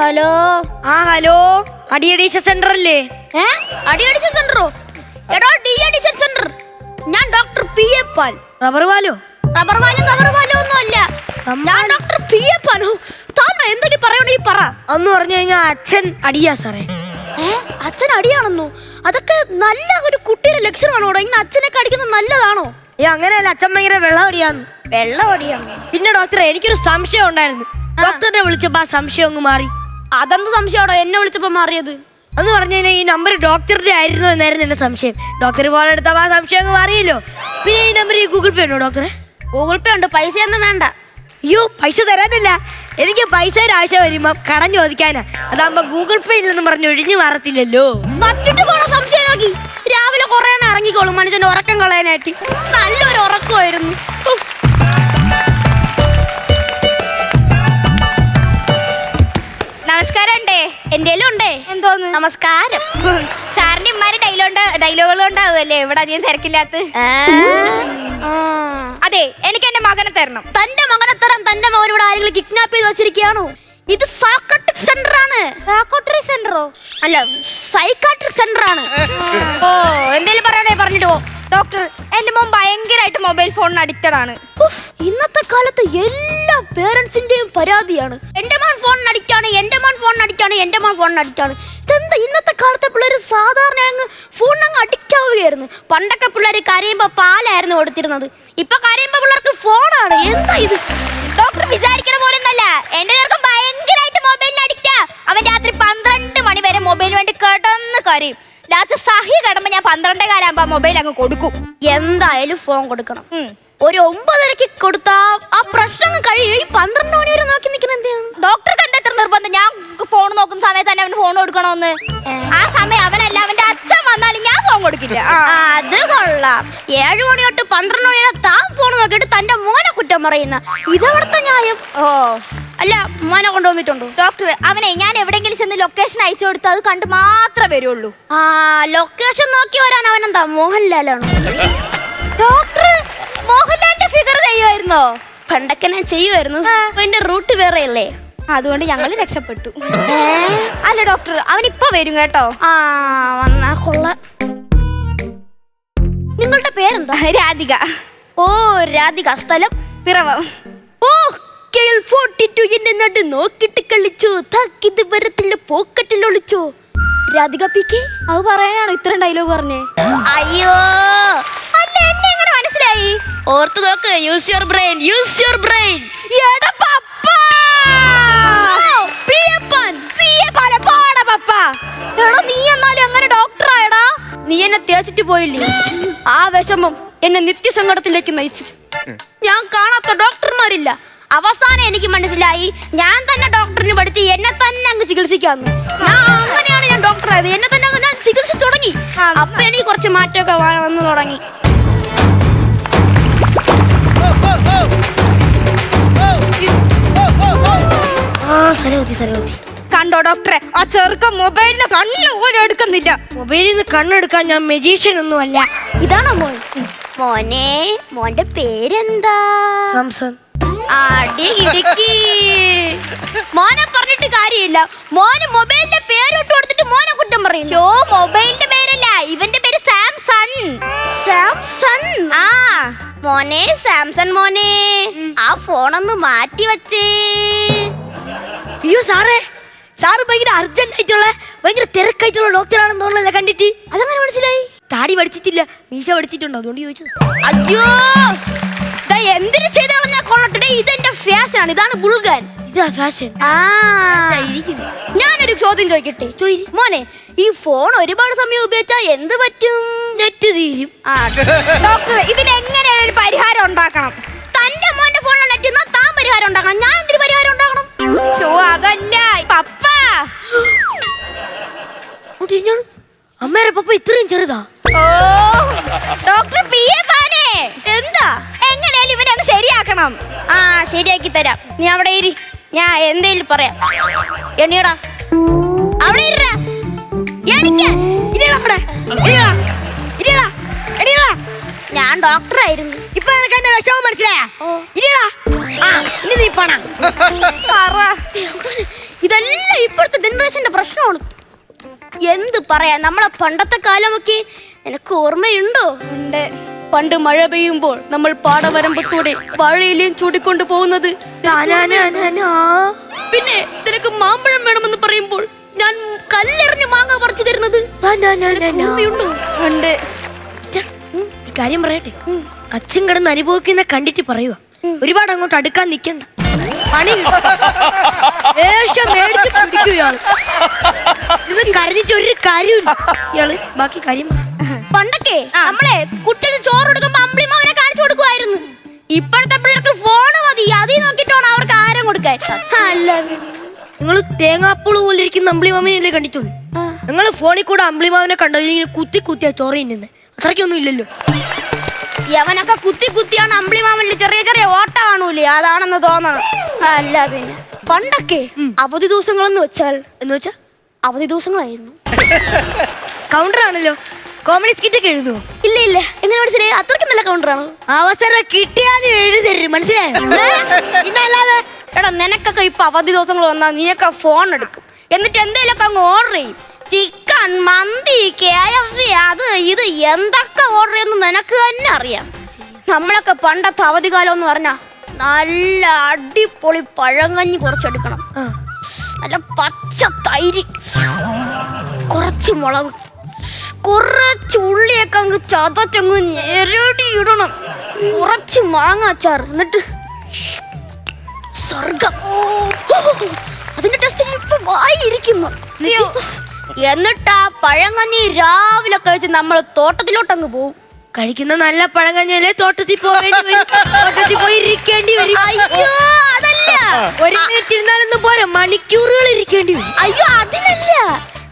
Hello. ആ hello. അടിയടീശ centre അല്ലേ ഏ? സെന്ററോ? എടോ ഡി അഡിഷൻ സെന്റർ. ഞാൻ ഡോക്ടർ പി എ പാൽ. റബ്ബർ വാലോ റബ്ബർ പാലും കവർ പാലും ഒന്നും അല്ല ഞാൻ ഡോക്ടർ പി എ പാൽ. താമ എന്തെങ്കിലും പറയണോ ഈ പറ. അന്ന് പറഞ്ഞു കഴിഞ്ഞാൽ അച്ഛൻ അടിയാ സാറേ. അച്ഛൻ അടിയാണെന്നോ? അതൊക്കെ നല്ല ഒരു കുട്ടിയുടെ ലക്ഷണമാണോ ഇങ്ങനെ അച്ഛനെ കടിക്കുന്നത് നല്ലതാണോ? ഏ അങ്ങനെയല്ല അച്ഛൻ ഭയങ്കര വെള്ളം അടിയാന്ന്. വെള്ളം അടിയാണോ പിന്നെ ഡോക്ടറെ എനിക്കൊരു സംശയം ഉണ്ടായിരുന്നു. ഡോക്ടറിനെ വിളിച്ചപ്പോ ആ സംശയം അങ്ങ് മാറി. അതെന്ത് സംശയമാണോ? എന്നെ വിളിച്ചപ്പോ മാറിയത്. അന്ന് പറഞ്ഞു കഴിഞ്ഞാൽ ഈ നമ്പർ ഡോക്ടറുടെ ആയിരുന്നു എന്നായിരുന്നു എന്റെ സംശയം. ഡോക്ടർ ഫോൺ എടുത്ത ആ സംശയം അങ്ങ് മാറിയല്ലോ. പിന്നെ ഈ നമ്പർ ഈ ഗൂഗിൾ പേ ഉണ്ടോ ഡോക്ടറെ ഗൂഗിൾ പേ ഉണ്ട്. പൈസ ഒന്നും വേണ്ട. അയ്യോ പൈസ തരാനല്ല. എനിക്ക് പൈസ ആശ വരുമ്പോ കടം ചോദിക്കാനാ. അതാകുമ്പോ ഗൂഗിൾ പേ ഇല്ലെന്ന് പറഞ്ഞു ഒഴിഞ്ഞു മാറത്തില്ലല്ലോ. വച്ചിട്ട് പോണ സംശയം നോക്കി. രാവിലെ കൊറേ ഇറങ്ങിക്കോളും. മനുഷ്യന്റെ ഉറക്കം കളയാനായിട്ട്. നല്ലൊരു ഉറക്കമായിരുന്നു. നമസ്കാരം ഉണ്ടേ എന്റെ ഉണ്ടേ? എന്തോന്ന്? നമസ്കാരം. സാറിന്റെ ഇമ്മാര് ഡയലോണ്ട് ഡയലോഗുകൾ ഉണ്ടാവുമല്ലേ? ഇവിടെ അധികം തിരക്കില്ലാത്ത. അതെ എനിക്ക് എന്റെ മകനെ തരണം. തന്റെ മകനെ തരാൻ തന്റെ മകൻ ഇവിടെ ആരെങ്കിലും കിഡ്നാപ്പ് ചെയ്ത് വെച്ചിരിക്കുകയാണോ? ഇത് സാക്കട്രിക് സെന്റർ ആണ്. സാക്കോട്ടറി സെന്ററോ അല്ല സൈക്കാട്രിക് സെന്റർ ആണ്. ഓ എന്തേലും പറയണേ പറഞ്ഞിട്ട് പോ. ഡോക്ടർ എന്റെ മോൻ ഭയങ്കരമായിട്ട് മൊബൈൽ ഫോണിന് അഡിക്റ്റഡ് ആണ്. ഉഫ്, ഇന്നത്തെ കാലത്ത് എല്ലാ പരാതിയാണ്. എന്റെ മോൻ ഫോൺ അടിക്കാണ് എന്റെ മോൻ ഫോൺ അടിക്കാണ് എന്റെ മോൻ ഫോൺ അടിക്കാണ്. ഇതെന്താ ഇന്നത്തെ കാലത്തെ പിള്ളേർ സാധാരണ അങ്ങ് ഫോൺ അങ്ങ് അഡിക്റ്റ് ആവുകയായിരുന്നു. പണ്ടൊക്കെ പിള്ളേർ കരയുമ്പോ പാലായിരുന്നു കൊടുത്തിരുന്നത്. ഇപ്പൊ കരയുമ്പോ പിള്ളേർക്ക് ഫോണാണ് എന്താ ഇത്? ഡോക്ടർ വിചാരിക്കണ പോലെ ഒന്നല്ല എന്റെ ചേർക്കും ഭയങ്കരമായിട്ട് മൊബൈലിന് അഡിക്റ്റാ അവൻ രാത്രി പന്ത്രണ്ട് മണി വരെ മൊബൈലിന് വേണ്ടി കിടന്ന് കരയും. ലാസ്റ്റ് സഹി കടമ്പ ഞാൻ പന്ത്രണ്ടേ കാലാകുമ്പോ മൊബൈൽ അങ്ങ് കൊടുക്കും. എന്തായാലും ഫോൺ കൊടുക്കണം. ഒരു ഒമ്പതരക്ക് കൊടുത്താ ആ പ്രശ്നം കഴിയും. ഈ പന്ത്രണ്ട് മണി വരെ നോക്കി നിൽക്കുന്ന എന്തിനാണ്? ഡോക്ടർ കണ്ടെത്ര നിർബന്ധം? ഞാൻ ഫോൺ നോക്കുന്ന സമയത്ത് തന്നെ അവന് ഫോൺ കൊടുക്കണമെന്ന് ആ സമയം അവനല്ല അവന്റെ അച്ഛൻ വന്നാലും ഞാൻ ഫോൺ കൊടുക്കില്ല. അത് കൊള്ളാം. ഏഴു മണി തൊട്ട് പന്ത്രണ്ട് മണി വരെ താൻ ഫോൺ നോക്കിയിട്ട് തന്റെ മോനെ കുറ്റം പറയുന്ന. ഇതവിടുത്തെ ന്യായം? ഓ. അല്ല മോനെ കൊണ്ടുവന്നിട്ടുണ്ടോ? ഡോക്ടർ അവനെ ഞാൻ എവിടെങ്കിലും ചെന്ന് ലൊക്കേഷൻ അയച്ചു കൊടുത്ത് അത് കണ്ട് മാത്രമേ വരുള്ളൂ. ആ ലൊക്കേഷൻ നോക്കി വരാൻ അവനെന്താ? മോഹൻലാലാണോ? ഡോക്ടർ ചെയ്യുമായിരുന്നോ പണ്ടൊക്കെ ഞാൻ ചെയ്യുമായിരുന്നു എന്റെ റൂട്ട് വേറെ അല്ലേ അതുകൊണ്ട് ഞങ്ങൾ രക്ഷപ്പെട്ടു. അല്ല ഡോക്ടർ അവൻ ഇപ്പൊ വരും കേട്ടോ. ആ വന്നാ കൊള്ള. നിങ്ങളുടെ പേരെന്താ? രാധിക. ഓ രാധിക സ്ഥലം പിറവം. ഓ എന്നെ നട്ട് നോക്കിട്ട് കളിച്ചോ? താക്കിത് വരത്തിന്റെ പോക്കറ്റിൽ ഒളിച്ചോ? രാധിക അത് പറയാനാണോ ഇത്രയും ഡയലോഗ് പറഞ്ഞേ? അയ്യോ. അല്ല എന്നെ മനസ്സിലായി ഓർത്തു നോക്ക്. Use your brain use your brain നീ എന്നെ തേച്ചിട്ട് പോയില്ലേ? ആ വിഷമം എന്നെ നിത്യസങ്കടത്തിലേക്ക് നയിച്ചു. ഞാൻ കാണാത്ത ഡോക്ടർമാരില്ല അവസാനം എനിക്ക് മനസ്സിലായി ഞാൻ തന്നെ ഡോക്ടറിന് പഠിച്ച് എന്നെ തന്നെ അങ്ങ് ചികിത്സിക്കാന്ന്. ഞാൻ അങ്ങനെയാണ് ഞാൻ ഡോക്ടറായത് എന്നെ തന്നെ അങ്ങ് ഞാൻ ചികിത്സിച്ചു തുടങ്ങി. അപ്പൊ എനിക്ക് കുറച്ച് മാറ്റമൊക്കെ വന്നു തുടങ്ങി. സരവതി സരവതി. കണ്ടോ ഡോക്ടറെ? ആ ചെറുക്കൻ മൊബൈലിന് കണ്ണ് പോലും എടുക്കുന്നില്ല. മൊബൈലിൽ നിന്ന് കണ്ണെടുക്കാൻ ഞാൻ മെജീഷ്യൻ ഒന്നും അല്ല ഇതാണോ മോൻ? മോനെ മോന്റെ പേരെന്താ? സാംസൺ. അടി ഇടുക്കി. മോനെ പറഞ്ഞിട്ട് കാര്യമില്ല. മോന് മൊബൈലിന്റെ പേരിട്ട് കൊടുത്തിട്ട് മോനെ കുറ്റം പറയുന്നു. ഷോ മൊബൈലിന്റെ പേരല്ല. ഇവന്റെ പേര് സാംസൺ. സാംസൺ? ആ മോനെ സാംസൺ മോനെ. ആ ഫോണൊന്ന് മാറ്റി വെച്ചേ. അയ്യോ സാറേ സാറ് ഭയങ്കര അർജന്റ് ആയിട്ടുള്ള ഭയങ്കര തിരക്കായിട്ടുള്ള ഡോക്ടറാണെന്ന് തോന്നുന്നില്ല കണ്ടിട്ട്? അതങ്ങനെ മനസ്സിലായി? താടി പഠിച്ചിട്ടില്ല മീശ പഠിച്ചിട്ടുണ്ടോ അതുകൊണ്ട് ചോദിച്ചത് അയ്യോ എന്തിനു ചെയ്ത പറഞ്ഞാൽ കൊള്ളട്ടെ? ഇതെന്റെ ഫാഷൻ ആണ്. ഇതാണ് ബുൾഗാൻ. ഇതാ ഫാഷൻ ഞാനൊരു ചോദ്യം ചോദിക്കട്ടെ. മോനെ ഈ ഫോൺ ഒരുപാട് സമയം ഉപയോഗിച്ചാൽ എന്ത് പറ്റും? നെറ്റ് തീരും. ആ. ഡോക്ടർ ഇതിന് എങ്ങനെയാണ് ഒരു പരിഹാരം ഉണ്ടാക്കണം? തന്റെ മോന്റെ ഫോണിൽ നെറ്റ് താൻ പരിഹാരം ഉണ്ടാക്കണം. ഞാൻ എന്തിന് ഷോ അതല്ല പപ്പ. അമ്മേരെ പപ്പ ഇത്രയും ചെറുതാ. ഓ ഡോക്ടർ പി എ പാനേ. എന്താ? എങ്ങനെയാലും ഇവനെ ഒന്ന് ശരിയാക്കണം. ആ ശരിയാക്കി തരാം. നീ അവിടെ ഇരി. ഞാൻ എന്തേലും പറയാം. എണീടാ അവിടെ ഇരിടാ. എനിക്ക് അവിടെ. ഇരിടാ ഇരിയെടാ. എണീയെടാ. ഞാൻ ഡോക്ടറായിരുന്നു. ഇപ്പൊ നിനക്ക് എന്റെ വിഷമം മനസ്സിലായ? ഇരിടാ. നീ പണ ഇതെല്ലാം ഇപ്പോഴത്തെ ജനറേഷന്റെ പ്രശ്നമാണ്. എന്ത് പറയാ നമ്മളെ പണ്ടത്തെ കാലമൊക്കെ നിനക്ക് ഓർമ്മയുണ്ടോ? ഉണ്ട്. പണ്ട് മഴ പെയ്യുമ്പോൾ നമ്മൾ പാടവരമ്പത്തൂടെ വാഴയിലേയും ചൂടിക്കൊണ്ട് പോകുന്നത്. പിന്നെ നിനക്ക് മാമ്പഴം വേണമെന്ന് പറയുമ്പോൾ ഞാൻ കല്ലെറിഞ്ഞ് മാങ്ങ പറിച്ചു തരുന്നത്. ഉണ്ട്. കാര്യം പറയട്ടെ? അച്ഛൻ കിടന്ന് അനുഭവിക്കുന്ന കണ്ടിട്ട് പറയുക ഒരുപാട് അങ്ങോട്ട് അടുക്കാൻ നിൽക്കണ്ട പണി. ദേഷ്യം മേടിച്ച് പിടിക്കും ഇയാൾ. ഇത് കരുതിട്ട് ഒരു കാര്യമില്ല ഇയാൾ ബാക്കി കാര്യം. പണ്ടൊക്കെ നമ്മളെ കുട്ടികൾ ചോറ് കൊടുക്കുമ്പോ അമ്പിളിമാവനെ കാണിച്ചു കൊടുക്കുമായിരുന്നു ഇപ്പോഴത്തെ പിള്ളേർക്ക് ഫോൺ മതി. അതിൽ നോക്കിട്ടാണ് അവർക്ക് ആരം കൊടുക്കാൻ. നിങ്ങൾ തേങ്ങാപ്പൂൾ പോലെ ഇരിക്കുന്ന അമ്പിളിമാമനെയല്ലേ കണ്ടിട്ടുള്ളൂ? നിങ്ങൾ ഫോണിൽ കൂടെ അമ്പിളിമാമനെ കണ്ടോ? ഇങ്ങനെ കുത്തി കുത്തിയാ ചോറ് തിന്നുന്നത് അത്രയ്ക്കൊന്നും ഇല്ലല്ലോ. യവനൊക്കെ കുത്തി കുത്തിയാണ് അമ്പിളിമാമനിൽ ചെറിയ ചെറിയ ഓട്ട കാണൂലേ? അതാണെന്ന് തോന്നണം. അല്ല പിന്നെ. പണ്ടൊക്കെ അവധി ദിവസങ്ങളെന്ന് വെച്ചാൽ എന്ന് വെച്ചാ അവധി ദിവസങ്ങളായിരുന്നു. കൗണ്ടർ ആണല്ലോ. കോമഡി സ്കിറ്റ് ഒക്കെ എഴുതുമോ ഇല്ല ഇല്ല. എങ്ങനെ മനസ്സിലായി അത്രയ്ക്ക് നല്ല കൗണ്ടറാണ് അവസരം കിട്ടിയാലും എഴുതരും മനസ്സിലായോ? പിന്നല്ലാതെ എടാ നിനക്കൊക്കെ ഇപ്പൊ അവധി ദിവസങ്ങൾ വന്നാൽ നീയൊക്കെ ഫോൺ എടുക്കും. എന്നിട്ട് എന്തെങ്കിലുമൊക്കെ അങ്ങ് ഓർഡർ ചെയ്യും. ചിക്കൻ മന്തി കെ എഫ് സി അത് ഇത് എന്തൊക്കെ ഓർഡർ ചെയ്യുന്നു നിനക്ക് തന്നെ അറിയാം. നമ്മളൊക്കെ പണ്ടത്തെ കാലം എന്ന് പറഞ്ഞാ നല്ല അടിപൊളി പഴങ്കഞ്ഞി കുറച്ചെടുക്കണം. നല്ല പച്ച തൈര് കുറച്ച് മുളക് കുറച്ച് ഉള്ളിയൊക്കെ അങ്ങ് ചതച്ചങ്ങ് ഞെരടി ഇടണം. കുറച്ച് മാങ്ങാച്ചാർ എന്നിട്ട് സ്വർഗം അതിന്റെ ടെസ്റ്റ് ഇപ്പൊ വായിരിക്കുന്നു എന്നിട്ട് ആ പഴങ്കഞ്ഞി രാവിലെ കഴിച്ച് നമ്മൾ തോട്ടത്തിലോട്ട് അങ്ങ് പോവും. കഴിക്കുന്ന നല്ല പഴങ്കഞ്ഞല്ലേ തോട്ടത്തിൽ പോവേണ്ടി വരും? തോട്ടത്തിൽ പോയി ഇരിക്കേണ്ടി വരും. അയ്യോ അതല്ല. ഒരു മിനിറ്റ് ഇരുന്നാലൊന്നും പോരാ. മണിക്കൂറുകൾ ഇരിക്കേണ്ടി വരും. അയ്യോ അതിനല്ല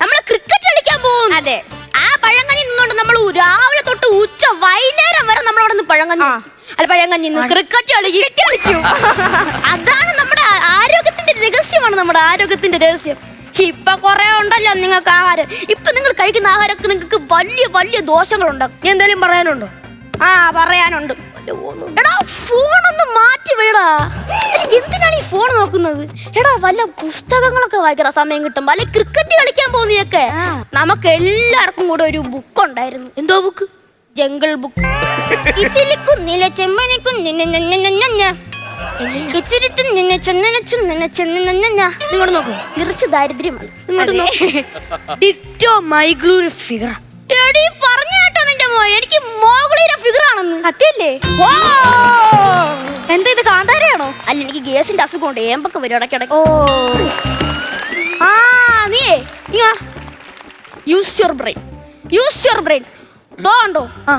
നമ്മൾ ക്രിക്കറ്റ് കളിക്കാൻ പോകും അതെ. ആ പഴങ്കഞ്ഞി നിന്നുകൊണ്ട് നമ്മൾ രാവിലെ തൊട്ട് ഉച്ച വൈകുന്നേരം വരെ നമ്മൾ അവിടെ നിന്ന് പഴങ്കഞ്ഞി അല്ല പഴങ്കഞ്ഞി ക്രിക്കറ്റ് കളിക്കും. അതാണ് നമ്മുടെ ആരോഗ്യത്തിന്റെ രഹസ്യമാണ് നമ്മുടെ ആരോഗ്യത്തിന്റെ രഹസ്യം. ഇപ്പൊ കുറെ ഉണ്ടല്ലോ നിങ്ങൾക്ക് ആഹാരം. ഇപ്പൊ നിങ്ങൾ കഴിക്കുന്ന ആഹാരമൊക്കെ നിങ്ങൾക്ക് വലിയ വലിയ ദോഷങ്ങളുണ്ടാകും എന്തെങ്കിലും പറയാനുണ്ടോ? ആ പറയാനുണ്ട്. എടാ ഫോൺ ഒന്ന് മാറ്റി വേടാ. എന്തിനാണ് ഈ ഫോൺ നോക്കുന്നത്? എടാ വല്ല പുസ്തകങ്ങളൊക്കെ വായിക്കണ സമയം കിട്ടുമ്പോ അല്ലെ ക്രിക്കറ്റ് കളിക്കാൻ പോകുന്നതൊക്കെ. നമുക്ക് എല്ലാവർക്കും കൂടെ ഒരു ബുക്ക് ഉണ്ടായിരുന്നു. എന്തോ ബുക്ക് ജംഗിൾ ബുക്ക് ഇതിലിക്കുന്നില്ല ചെമ്മനിക്കും നിങ്ങോട്ട് നോക്കൂ. ദാരിദ്ര്യമാണ് ഡിക്റ്റോ മൈഗ്ലൂര് ഫിഗർ എടീ പറഞ്ഞ കേട്ടോ നിന്റെ മോ എനിക്ക് മോഗളിയുടെ ഫിഗർ ആണെന്ന്. സത്യല്ലേ? ഓ എന്താ ഇത് കാന്താരയാണോ? അല്ല എനിക്ക് ഗ്യാസിന്റെ അസുഖമുണ്ട് ഏമ്പൊക്കെ വരും ഇടയ്ക്കിടയ്ക്ക്. ഓ. ആ നീ use your brain use your brain തോണ്ടോ ആ.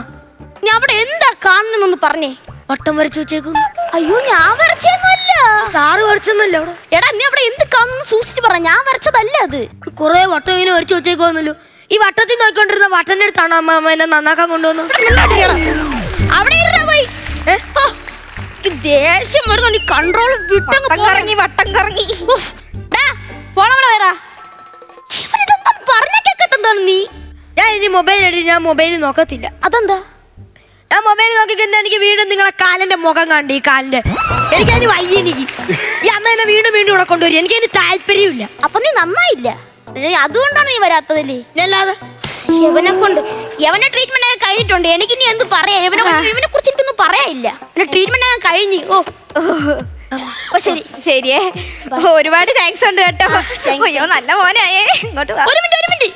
നീ അവിടെ എന്താ കാണുന്നെന്നൊന്ന് പറഞ്ഞേ. വട്ടം വരച്ചു വെച്ചേക്കും. അയ്യോ ഞാൻ വരച്ചതൊന്നുമല്ല. സാറ് വരച്ചൊന്നല്ല അവിടെ. എടാ നീ അവിടെ എന്ത് കാണുന്നു സൂക്ഷിച്ചു പറ. ഞാൻ വരച്ചതല്ല അത്. കുറെ വട്ടം ഇങ്ങനെ വരച്ചു വെച്ചേക്കോന്നല്ലോ ഈ വട്ടത്തിൽ നോക്കിക്കൊണ്ടിരുന്ന വട്ടന്റെ അടുത്താണ് അമ്മ അമ്മ എന്നെ നന്നാക്കാൻ കൊണ്ടുവന്നു അവിടെ ഇരുന്നാ പോയി. എനിക്ക് ദേഷ്യം വരുന്നു. നീ കൺട്രോൾ വിട്ടങ്ങ് കറങ്ങി വട്ടം കറങ്ങി. ഫോൺ അവിടെ വേറാ ഇവനിതെന്താ പറഞ്ഞ നീ? ഞാൻ ഇനി മൊബൈൽ എടുത്ത് ഞാൻ മൊബൈൽ നോക്കത്തില്ല. അതെന്താ? ഞാൻ മൊബൈൽ നോക്കിക്കുന്ന എനിക്ക് വീണ്ടും നിങ്ങളെ കാലിന്റെ മുഖം കണ്ട് ഈ കാലിന്റെ. എനിക്ക് അതിന് വയ്യ എനിക്ക്. ഈ അമ്മ എന്നെ വീണ്ടും വീണ്ടും ഇവിടെ കൊണ്ടുവരും. എനിക്ക് അതിന് താല്പര്യമില്ല. അപ്പൊ നീ നന്നായില്ല. അതുകൊണ്ടാണ് നീ വരാത്തതല്ലേ അല്ലാതെ. യവനെ കൊണ്ട് യവനെ ട്രീറ്റ്മെന്റ് ഒക്കെ കഴിഞ്ഞിട്ടുണ്ട്. എനിക്ക് ഇനി എന്ത് പറയാ? ഇവനെ ഇവനെ കുറിച്ച് എനിക്കൊന്നും പറയാനില്ല. എന്റെ ട്രീറ്റ്മെന്റ് ഒക്കെ കഴിഞ്ഞു. ഓ. ഓ ശരി ശരിയേ. ഒരുപാട് താങ്ക്സ് ഉണ്ട് കേട്ടോ. അയ്യോ നല്ല മോനായേ. ഇങ്ങോട്ട് വാ. ഒരു മിനിറ്റ് ഒരു മിനിറ്റ്.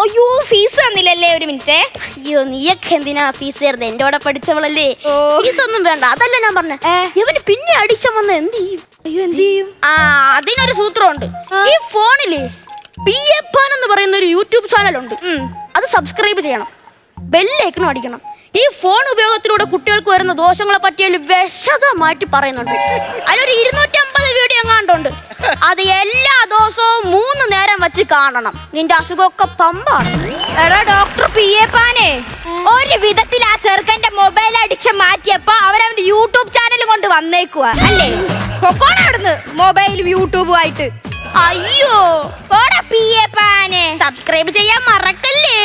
അയ്യോ ഫീസ് തന്നില്ലല്ലേ ഒരു മിനിറ്റ് അയ്യോ നീയൊക്കെ എന്തിനാ ഫീസ് തരുന്നത് എന്റെ കൂടെ പഠിച്ചവളല്ലേ? ഫീസ് ഒന്നും വേണ്ട. അതല്ല ഞാൻ പറഞ്ഞ. ഇവന് പിന്നെ അടിച്ച വന്ന എന്ത് ചെയ്യും? അയ്യോ എന്ത് ചെയ്യും? ആ അതിനൊരു സൂത്രമുണ്ട്. ഈ ഫോണിൽ പി എപ്പാൻ എന്ന് പറയുന്ന ഒരു യൂട്യൂബ് ചാനൽ ഉണ്ട്. അത് സബ്സ്ക്രൈബ് ചെയ്യണം. ബെല്ലേക്കണം അടിക്കണം. ഈ ഫോൺ ഉപയോഗത്തിലൂടെ കുട്ടികൾക്ക് വരുന്ന ദോഷങ്ങളെ പറ്റിയാൽ വിശദമായിട്ട് പറയുന്നുണ്ട്. അതിലൊരു ഇരുന്നൂറ്റമ്പത് വീഡിയോ എങ്ങാണ്ടുണ്ട് അത് എല്ലാ ദിവസവും മൂന്ന് നേരം വെച്ച് കാണണം. നിന്റെ അസുഖമൊക്കെ പമ്പാണ്. എടാ ഡോക്ടർ പി എ പാനെ ഒരു വിധത്തിൽ ആ ചെറുക്കന്റെ മൊബൈൽ അഡിക്ഷൻ മാറ്റിയപ്പോ അവരവന്റെ യൂട്യൂബ് ചാനൽ കൊണ്ട് വന്നേക്കുവാ അല്ലേ? പൊക്കോണ അവിടുന്ന് മൊബൈലും യൂട്യൂബും ആയിട്ട്. അയ്യോ പോടാ പി എ പാനെ. സബ്സ്ക്രൈബ് ചെയ്യാൻ മറക്കല്ലേ?